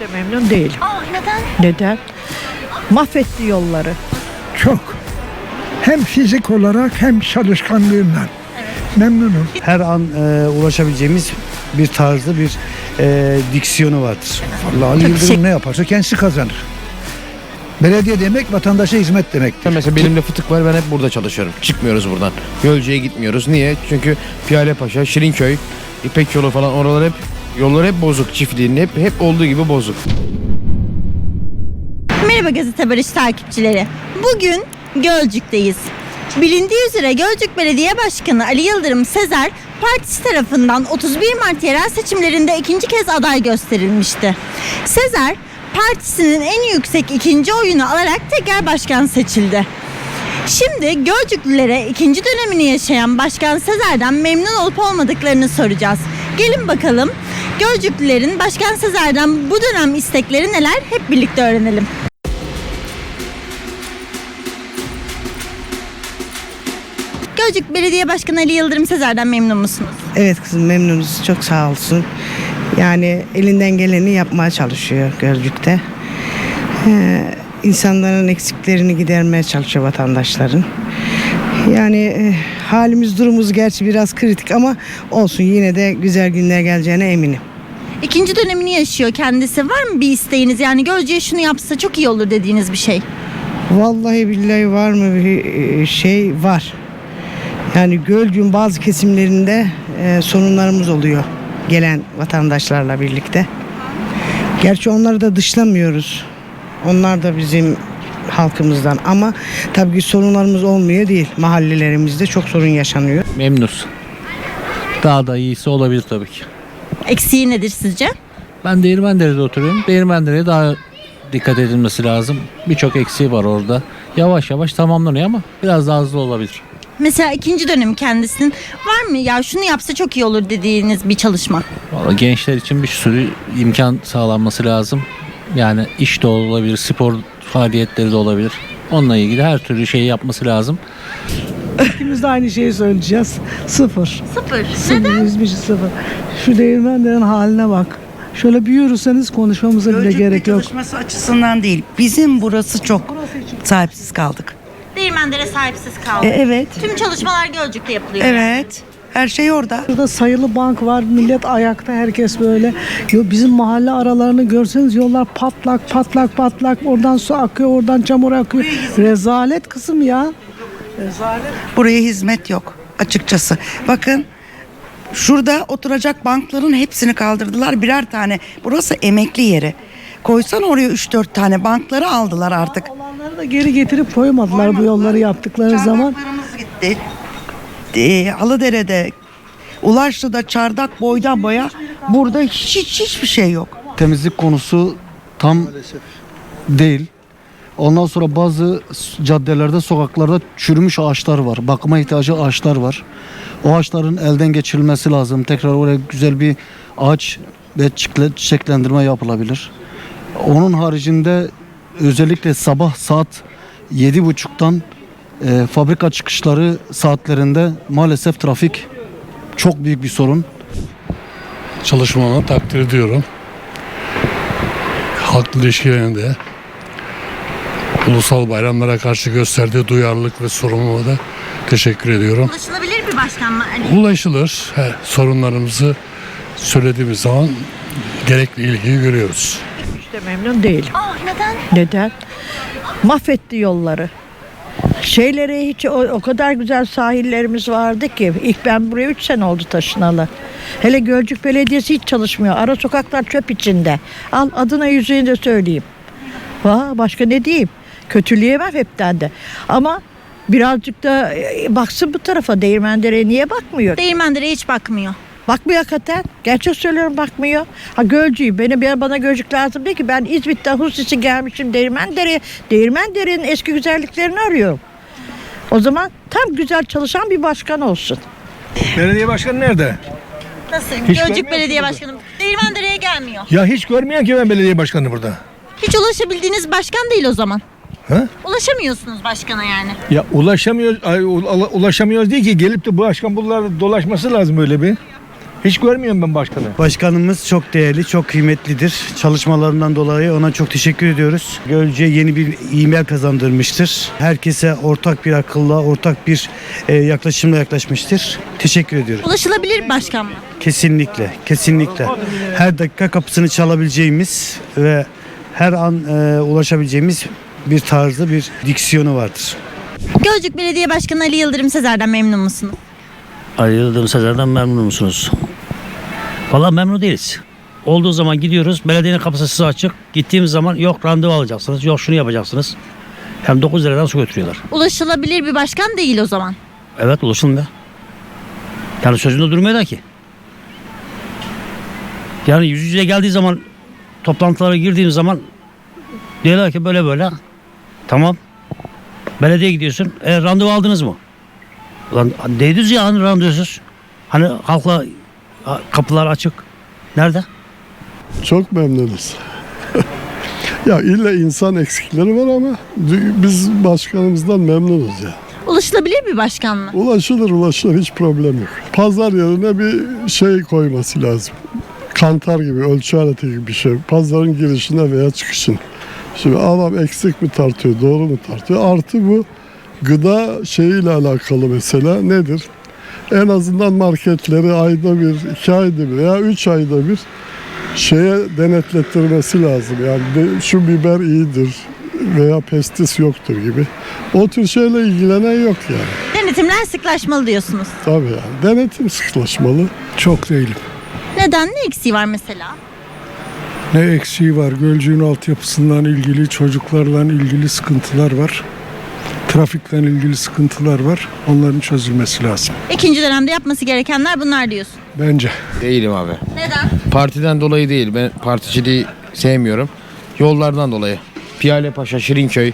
de memnun değilim. Aa neden? Neden? Mahvetti yolları. Çok. Hem fizik olarak hem çalışkanlığından. Memnunum. her an e, ulaşabileceğimiz bir tarzda bir e, diksiyonu vardır. Vallahi Ali Yıldırım ne yaparsa kendisi kazanır. Belediye demek vatandaşa hizmet demektir. Mesela benim de fıtık var ben hep burada çalışıyorum. Çıkmıyoruz buradan. Gölce'ye gitmiyoruz. Niye? Çünkü Piyalepaşa, Şirinköy, İpek yolu falan oralar hep yollar hep bozuk. Çiftliğin hep hep olduğu gibi bozuk. Merhaba Gazete Barış takipçileri. Bugün Gölcük'teyiz. Bilindiği üzere Gölcük Belediye Başkanı Ali Yıldırım Sezer partisi tarafından 31 Mart yerel seçimlerinde ikinci kez aday gösterilmişti. Sezer partisinin en yüksek ikinci oyunu alarak tekrar başkan seçildi. Şimdi Gölcüklülere ikinci dönemini yaşayan Başkan Sezer'den memnun olup olmadıklarını soracağız. Gelin bakalım Gölcüklülerin Başkan Sezer'den bu dönem istekleri neler hep birlikte öğrenelim. Gölcük Belediye Başkanı Ali Yıldırım Sezer'den memnun musunuz? Evet kızım memnunuz. Çok sağ olsun. Yani elinden geleni yapmaya çalışıyor Gölcük'te. Ee, insanların eksiklerini gidermeye çalışıyor vatandaşların. Yani e, halimiz durumumuz gerçi biraz kritik ama olsun yine de güzel günler geleceğine eminim. İkinci dönemini yaşıyor kendisi. Var mı bir isteğiniz? Yani Gölcük'e şunu yapsa çok iyi olur dediğiniz bir şey. Vallahi billahi var mı bir e, şey var. Yani Gölcük'ün bazı kesimlerinde e, sorunlarımız oluyor gelen vatandaşlarla birlikte. Gerçi onları da dışlamıyoruz. Onlar da bizim halkımızdan ama tabii ki sorunlarımız olmuyor değil. Mahallelerimizde çok sorun yaşanıyor. Memnunuz. Daha da iyisi olabilir tabii ki. Eksiği nedir sizce? Ben Değirmendere'de oturuyorum. Değirmendere'ye daha dikkat edilmesi lazım. Birçok eksiği var orada. Yavaş yavaş tamamlanıyor ama biraz daha hızlı olabilir. Mesela ikinci dönem kendisinin var mı ya şunu yapsa çok iyi olur dediğiniz bir çalışma? Vallahi gençler için bir sürü imkan sağlanması lazım. Yani iş de olabilir, spor faaliyetleri de olabilir. Onunla ilgili her türlü şeyi yapması lazım. İkimiz de aynı şeyi söyleyeceğiz. Sıfır. Sıfır. Sıfır. Hiçbir şey sıfır. Şu değirmenlerin haline bak. Şöyle bir yürüseniz konuşmamıza bile Gölcük gerek yok. çalışması açısından değil. Bizim burası çok sahipsiz kaldık. Değirmendere sahipsiz kaldı. E, evet. Tüm çalışmalar Gölcük'te yapılıyor. Evet. Her şey orada. Burada sayılı bank var. Millet ayakta herkes böyle. Yo, bizim mahalle aralarını görseniz yollar patlak patlak patlak. Oradan su akıyor, oradan çamur akıyor. Rezalet kızım ya. Buraya hizmet yok açıkçası. Bakın şurada oturacak bankların hepsini kaldırdılar birer tane. Burası emekli yeri. Koysan oraya 3-4 tane bankları aldılar artık. Olanları da geri getirip koymadılar bu yolları yaptıkları zaman. Çardaklarımız gitti. E, Halıdere'de Ulaşlı'da çardak boydan boya burada hiç, hiç hiçbir şey yok. Temizlik konusu tam değil. Ondan sonra bazı caddelerde, sokaklarda çürümüş ağaçlar var. Bakıma ihtiyacı ağaçlar var. O ağaçların elden geçirilmesi lazım. Tekrar oraya güzel bir ağaç ve çiçekle- çiçeklendirme yapılabilir. Onun haricinde özellikle sabah saat yedi buçuktan e, fabrika çıkışları saatlerinde maalesef trafik çok büyük bir sorun. çalışmalarını takdir ediyorum. Halkla ilişkilerinde ulusal bayramlara karşı gösterdiği duyarlılık ve sorumluluğuna da teşekkür ediyorum. Ulaşılabilir bir başkan mı Ali? Ulaşılır. He, sorunlarımızı söylediğimiz zaman gerekli ilgiyi görüyoruz. Hiç de memnun değilim. Aa neden? Neden? Mahvetti yolları. Şeyleri hiç o, o kadar güzel sahillerimiz vardı ki ilk ben buraya 3 sene oldu taşınalı. Hele Gölcük Belediyesi hiç çalışmıyor. Ara sokaklar çöp içinde. Al adına yüzüğünü de söyleyeyim. Va, başka ne diyeyim? Kötüleyemem hepten de. Ama birazcık da e, baksın bu tarafa Değirmendere'ye niye bakmıyor? Değirmendere'ye hiç bakmıyor. Bakmıyor hakikaten. Gerçek söylüyorum bakmıyor. Ha Gölcüyüm. Beni bir bana Gölcük lazım değil ki. Ben İzmit'ten Husisi gelmişim Değirmendere'ye. Değirmendere'nin eski güzelliklerini arıyorum. O zaman tam güzel çalışan bir başkan olsun. Belediye başkanı nerede? Nasıl? Hiç Gölcük görmüyor Belediye Başkanı. Değirmendere'ye gelmiyor. Ya hiç görmeyen ki ben belediye başkanı burada. Hiç ulaşabildiğiniz başkan değil o zaman. Ha? Ulaşamıyorsunuz başkana yani. Ya ulaşamıyoruz, ay, ula- ulaşamıyoruz değil ki gelip de bu başkan bunlar dolaşması lazım öyle bir. Hiç görmüyorum ben başkanı. Başkanımız çok değerli, çok kıymetlidir. Çalışmalarından dolayı ona çok teşekkür ediyoruz. Gölcük'e yeni bir imel kazandırmıştır. Herkese ortak bir akılla, ortak bir e, yaklaşımla yaklaşmıştır. Teşekkür ediyoruz. Ulaşılabilir başkan mı? Kesinlikle, kesinlikle. Her dakika kapısını çalabileceğimiz ve her an e, ulaşabileceğimiz bir tarzı, bir diksiyonu vardır. Gölcük Belediye Başkanı Ali Yıldırım Sezer'den memnun musunuz? Ali Yıldırım Sezer'den memnun musunuz? Valla memnun değiliz. Olduğu zaman gidiyoruz. Belediyenin kapısı size açık. Gittiğimiz zaman yok randevu alacaksınız. Yok şunu yapacaksınız. Hem 9 liradan su götürüyorlar. Ulaşılabilir bir başkan değil o zaman. Evet be. Yani sözünde durmuyor da ki. Yani yüz yüze geldiği zaman toplantılara girdiğim zaman diyorlar ki böyle böyle. Tamam. Belediye gidiyorsun. E, randevu aldınız mı? Lan değdiz ya hani randevusuz. Hani halkla ha, kapılar açık. Nerede? Çok memnunuz. ya illa insan eksikleri var ama biz başkanımızdan memnunuz ya. Ulaşılabilir bir başkan mı? Ulaşılır ulaşılır hiç problem yok. Pazar yerine bir şey koyması lazım. Kantar gibi, ölçü aleti gibi bir şey. Pazarın girişine veya çıkışına. Şimdi adam eksik mi tartıyor, doğru mu tartıyor? Artı bu gıda şeyiyle alakalı mesela nedir? En azından marketleri ayda bir, iki ayda bir veya üç ayda bir şeye denetlettirmesi lazım. Yani de- şu biber iyidir veya pestis yoktur gibi. O tür şeyle ilgilenen yok yani. Denetimler sıklaşmalı diyorsunuz. Tabii yani. Denetim sıklaşmalı. Çok değilim. Neden? Ne eksiği var mesela? Ne eksiği var? Gölcüğün altyapısından ilgili, çocuklarla ilgili sıkıntılar var. Trafikle ilgili sıkıntılar var. Onların çözülmesi lazım. İkinci dönemde yapması gerekenler bunlar diyorsun. Bence. Değilim abi. Neden? Partiden dolayı değil. Ben particiliği sevmiyorum. Yollardan dolayı. Piyale Paşa, Şirinköy.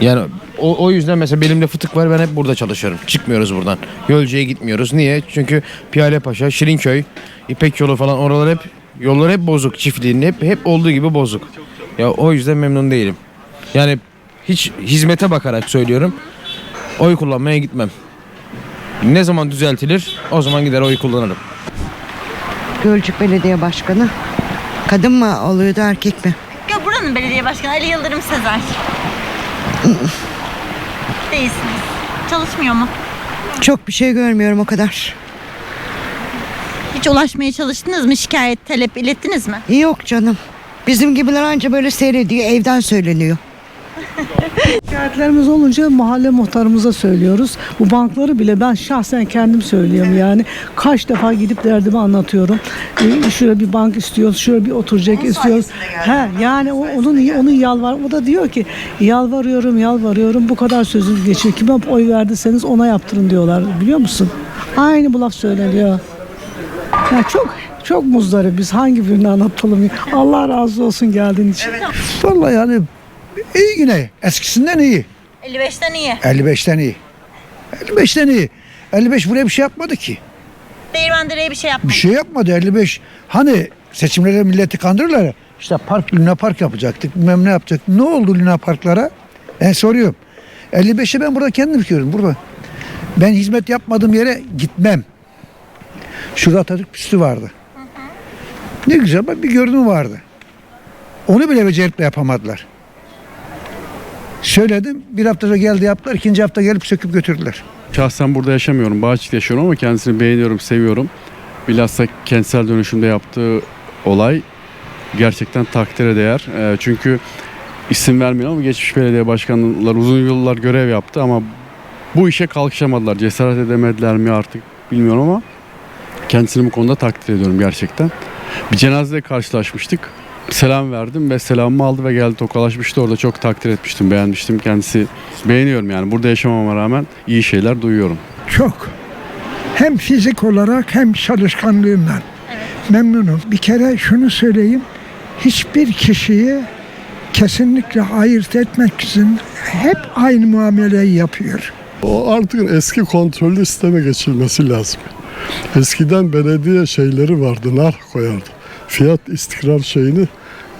Yani o, o yüzden mesela belimde fıtık var ben hep burada çalışıyorum. Çıkmıyoruz buradan. Gölcük'e gitmiyoruz. Niye? Çünkü Piyale Paşa, Şirinköy, İpek yolu falan oralar hep yollar hep bozuk. Çiftliğin hep hep olduğu gibi bozuk. Ya o yüzden memnun değilim. Yani hiç hizmete bakarak söylüyorum. Oy kullanmaya gitmem. Ne zaman düzeltilir o zaman gider oy kullanırım. Gölcük Belediye Başkanı. Kadın mı oluyordu erkek mi? Ya buranın belediye başkanı Ali Yıldırım Sezer. Değilsiniz. Çalışmıyor mu? Çok bir şey görmüyorum o kadar. Hiç ulaşmaya çalıştınız mı? Şikayet, talep ilettiniz mi? Yok canım. Bizim gibiler anca böyle seyrediyor, evden söyleniyor. Şikayetlerimiz olunca mahalle muhtarımıza söylüyoruz. Bu bankları bile ben şahsen kendim söylüyorum yani. Kaç defa gidip derdimi anlatıyorum. Ee, şuraya bir bank istiyoruz, şuraya bir oturacak istiyoruz. He, yani o, onun onun yalvar. O da diyor ki yalvarıyorum, yalvarıyorum. Bu kadar sözünüz geçiyor. Kime oy verdiyseniz ona yaptırın diyorlar. Biliyor musun? Aynı bu laf söyleniyor. Ya çok çok muzdarı biz hangi birini anlatalım. Allah razı olsun geldiğin için. Vallahi yani iyi yine. Eskisinden iyi. 55'ten iyi. 55'ten iyi. 55'ten iyi. 55 buraya bir şey yapmadı ki. Değirmendere'ye bir şey yapmadı. Bir şey yapmadı 55. Hani seçimlere milleti kandırırlar ya. İşte park, Luna Park yapacaktık. Bilmem ne yapacaktık. Ne oldu Luna Parklara? Ben soruyorum. 55'i ben burada kendim dikiyorum burada. Ben hizmet yapmadığım yere gitmem. Şurada Atatürk püstü vardı. Ne güzel bak bir görünüm vardı. Onu bile becerip de yapamadılar. Söyledim. Bir haftada geldi yaptılar. ikinci hafta gelip söküp götürdüler. Şahsen burada yaşamıyorum. Bağcık'ta yaşıyorum ama kendisini beğeniyorum, seviyorum. Bilhassa kentsel dönüşümde yaptığı olay gerçekten takdire değer. Ee, çünkü isim vermiyorum ama geçmiş belediye başkanları uzun yıllar görev yaptı ama bu işe kalkışamadılar. Cesaret edemediler mi artık bilmiyorum ama kendisini bu konuda takdir ediyorum gerçekten. Bir cenazede karşılaşmıştık. Selam verdim ve selamımı aldı ve geldi tokalaşmıştı. Orada çok takdir etmiştim, beğenmiştim. Kendisi beğeniyorum yani. Burada yaşamama rağmen iyi şeyler duyuyorum. Çok. Hem fizik olarak hem çalışkanlığından. Memnunum. Bir kere şunu söyleyeyim. Hiçbir kişiyi kesinlikle ayırt etmek için hep aynı muameleyi yapıyor. O artık eski kontrollü sisteme geçilmesi lazım. Eskiden belediye şeyleri vardı, nar koyardı. Fiyat istikrar şeyini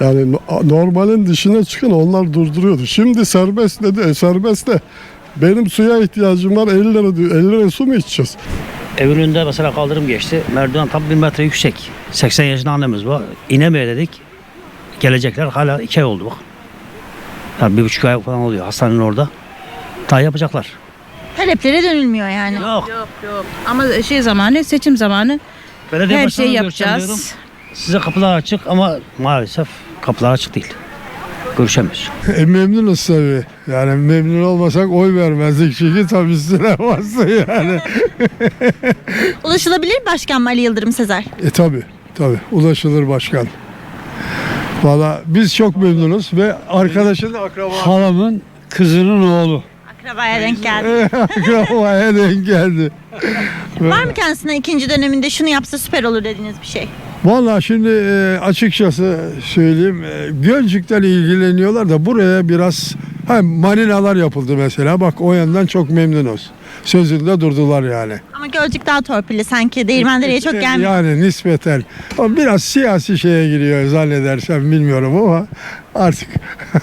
yani no- normalin dışına çıkın onlar durduruyordu. Şimdi serbest dedi, e, serbest de benim suya ihtiyacım var 50 lira diyor. 50 lira su mu içeceğiz? Evin önünde mesela kaldırım geçti. Merdiven tam bir metre yüksek. 80 yaşında annemiz var. İnemeye dedik. Gelecekler hala iki ay oldu bak. Yani bir buçuk ay falan oluyor hastanenin orada. Daha yapacaklar. Taleplere dönülmüyor yani. Yok. Yok yok. Ama şey zamanı, seçim zamanı Belediye her diyorum. yapacağız. Size kapılar açık ama maalesef kapılar açık değil. Görüşemiyoruz. E, memnunuz tabii. Yani memnun olmasak oy vermezdik çünkü tabii üstüne bastı yani. Ulaşılabilir başkan mı Ali Yıldırım Sezer? e tabii tabii ulaşılır başkan. Valla biz çok memnunuz ve arkadaşın akraba Halamın kızının oğlu. Akrabaya denk geldi. akrabaya denk geldi. Var mı kendisine ikinci döneminde şunu yapsa süper olur dediğiniz bir şey? Valla şimdi e, açıkçası söyleyeyim e, Gölcük'ten ilgileniyorlar da buraya biraz ha, marinalar yapıldı mesela bak o yandan çok memnunuz. Sözünde durdular yani. Ama Gölcük daha torpilli sanki. Değirmendere'ye çok gelmiyor. Yani nispeten. O biraz siyasi şeye giriyor zannedersem bilmiyorum ama artık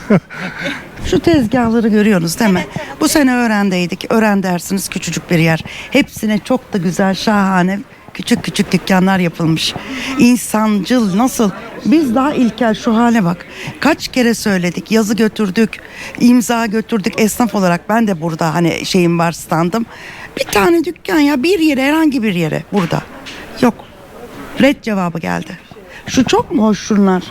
Şu tezgahları görüyorsunuz değil mi? Bu sene öğrendeydik. Öğren dersiniz küçücük bir yer. Hepsine çok da güzel, şahane küçük küçük dükkanlar yapılmış. İnsancıl nasıl? Biz daha ilkel şu hale bak. Kaç kere söyledik. Yazı götürdük. imza götürdük esnaf olarak. Ben de burada hani şeyim var standım. Bir tane dükkan ya bir yere herhangi bir yere burada. Yok. Red cevabı geldi. Şu çok mu hoş şunlar?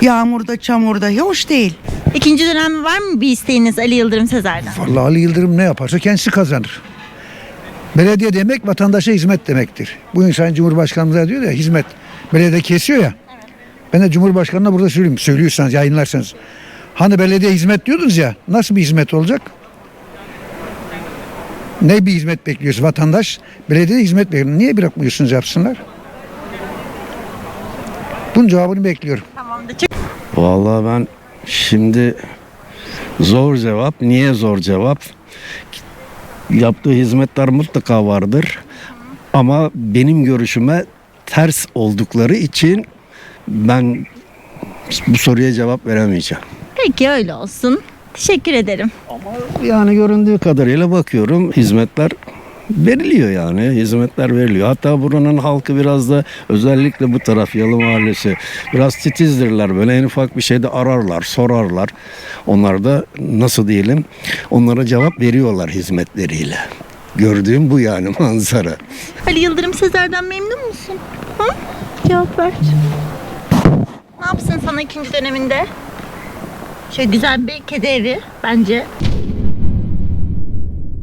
Yağmurda, çamurda. Hoş değil. İkinci dönem var mı bir isteğiniz Ali Yıldırım Sezer'den? Vallahi Ali Yıldırım ne yaparsa kendisi kazanır. Belediye demek vatandaşa hizmet demektir. Bu insan Cumhurbaşkanımıza diyor ya hizmet. Belediye kesiyor ya. Ben de Cumhurbaşkanı'na burada söyleyeyim. Söylüyorsanız yayınlarsanız. Hani belediye hizmet diyordunuz ya. Nasıl bir hizmet olacak? Ne bir hizmet bekliyoruz vatandaş? Belediye hizmet bekliyor. Niye bırakmıyorsunuz yapsınlar? Bunun cevabını bekliyorum. Tamamdır. Vallahi ben şimdi zor cevap. Niye zor cevap? Yaptığı hizmetler mutlaka vardır. Ama benim görüşüme ters oldukları için ben bu soruya cevap veremeyeceğim. Peki öyle olsun. Teşekkür ederim. Yani göründüğü kadarıyla bakıyorum hizmetler veriliyor yani hizmetler veriliyor. Hatta buranın halkı biraz da özellikle bu taraf Yalı Mahallesi biraz titizdirler böyle en ufak bir şeyde ararlar sorarlar. Onlar da nasıl diyelim onlara cevap veriyorlar hizmetleriyle. Gördüğüm bu yani manzara. Ali Yıldırım Sezer'den memnun musun? Hı? Cevap ver. Ne yapsın sana ikinci döneminde? Şöyle güzel bir kedi evi bence.